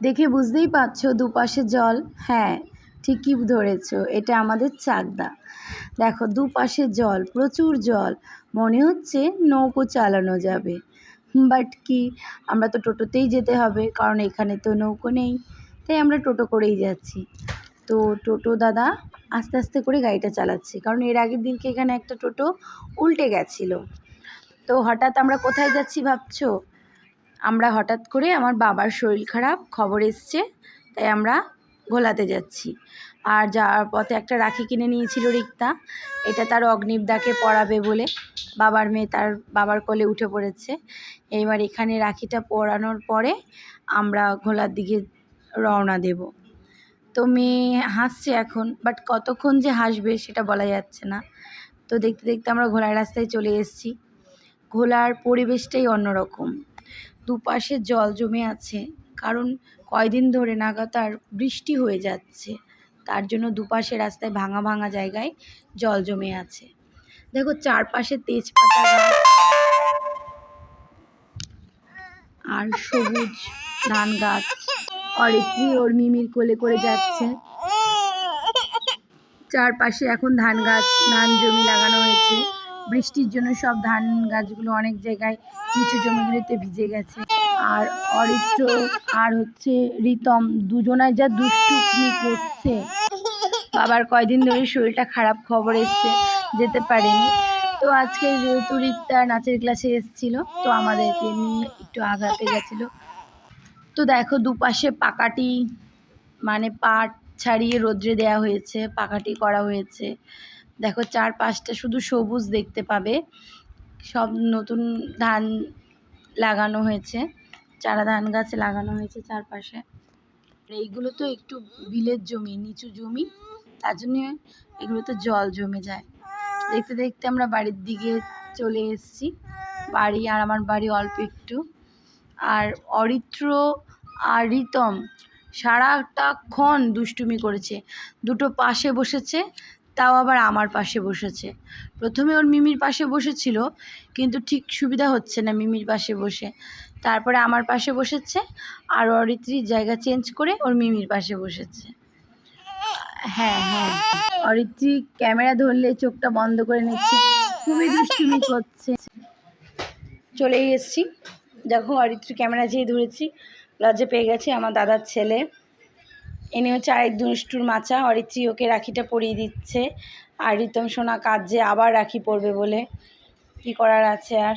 দেখে বুঝতেই পারছ দুপাশে জল। হ্যাঁ ঠিকই ধরেছো, এটা আমাদের চাকদা। দেখো, দুপাশে জল, প্রচুর জল। মনে হচ্ছে নৌকো চালানো যাবে। বাট কি, আমরা তো টোটোতেই যেতে হবে, কারণ এখানে তো নৌকো নেই। তাই আমরা টোটো করেই যাচ্ছি। তো টোটো দাদা আস্তে আস্তে করে গাড়িটা চালাচ্ছে, কারণ এর আগের দিনকে এখানে একটা টোটো উল্টে গেছিল। তো হঠাৎ আমরা কোথায় যাচ্ছি ভাবছ? আমরা হঠাৎ করে আমার বাবার শরীর খারাপ, খবর এসছে, তাই আমরা ঘোলাতে যাচ্ছি। আর যাওয়ার পথে একটা রাখি কিনে নিয়েছিল রিক্তা, এটা তার অগ্নিবদাকে পরাবে বলে। বাবার মেয়ে তার বাবার কোলে উঠে পড়েছে। এইবার এখানে রাখিটা পরানোর পরে আমরা ঘোলার দিকে রওনা দেব। তো মেয়ে হাসছে এখন বাট কতক্ষণ যে হাসবে সেটা বলা যাচ্ছে না। তো দেখতে দেখতে আমরা ঘোলার রাস্তায় চলে এসেছি। ঘোলার পরিবেশটাই অন্যরকম। দুপাশে জল জমে আছে। কারণ কয়দিন ধরে নাগাতার বৃষ্টি হয়ে যাচ্ছে। তার জন্য দুপাশে রাস্তায় ভাঙা ভাঙা জায়গায় জল জমে আছে। দেখো চারপাশে তেজপাতা গাছ আর সবুজ ধান গাছ। অরিত্রি ওর মিমির কোলে করে যাচ্ছে। চারপাশে এখন ধান গাছ, ধান জমি লাগানো বৃষ্টির জন্য সব ধান গাছগুলো অনেক জায়গায় নিচু জমিগুলিতে ভিজে গেছে। আর অরিত্র আর হচ্ছে রিতম দুজনায় যা দুষ্টুমি করছে। বাবার কয়দিন ধরে শরীরটা খারাপ খবর এসছে, যেতে পারেনি। তো আজকে যেহেতু রিক্তা নাচের ক্লাসে এসেছিল, তো আমাদেরকে নিয়ে একটু আগাতে গেছিল। তো দেখো দুপাশে পাকাটি মানে পাট ছাড়িয়ে রোদ্রে দেওয়া হয়েছে, পাকাটি করা হয়েছে। দেখো চার পাঁচটা শুধু সবুজ দেখতে পাবে। সব নতুন ধান লাগানো হয়েছে, চারা ধান গাছ লাগানো হয়েছে চারপাশে। এইগুলো তো একটু বিলের জমি, নিচু জমি, তার জন্য এগুলোতে জল জমে যায়। দেখতে দেখতে আমরা বাড়ির দিকে চলে এসেছি। বাড়ি আর আমার বাড়ি অল্প একটু। আর অরিত্র আর রিতম সারাটাক্ষণ দুষ্টুমি করেছে। দুটো পাশে বসেছে তাও আবার আমার পাশে বসেছে। প্রথমে ওর মিমির পাশে বসেছিল, কিন্তু ঠিক সুবিধা হচ্ছে না মিমির পাশে বসে। তারপরে আমার পাশে বসেছে আর অরিত্রির জায়গা চেঞ্জ করে ওর মিমির পাশে বসেছে। হ্যাঁ হ্যাঁ। অরিত্রি ক্যামেরা ধরলে চোখটা বন্ধ করে নিচ্ছে। খুবই দুষ্টুমি করছে। চলেই এসছি। দেখো অরিত্রি ক্যামেরা যেই ধরেছি, লজ্জা পেয়ে গেছে আমার দাদার ছেলে। এনে হচ্ছে দুষ্টুর মাচা, অরিত্রী ওকে রাখিটা পরিয়ে দিচ্ছে। আর রিতম সোনা কাজে আবার রাখি পরবে বলে। কি করার আছে আর?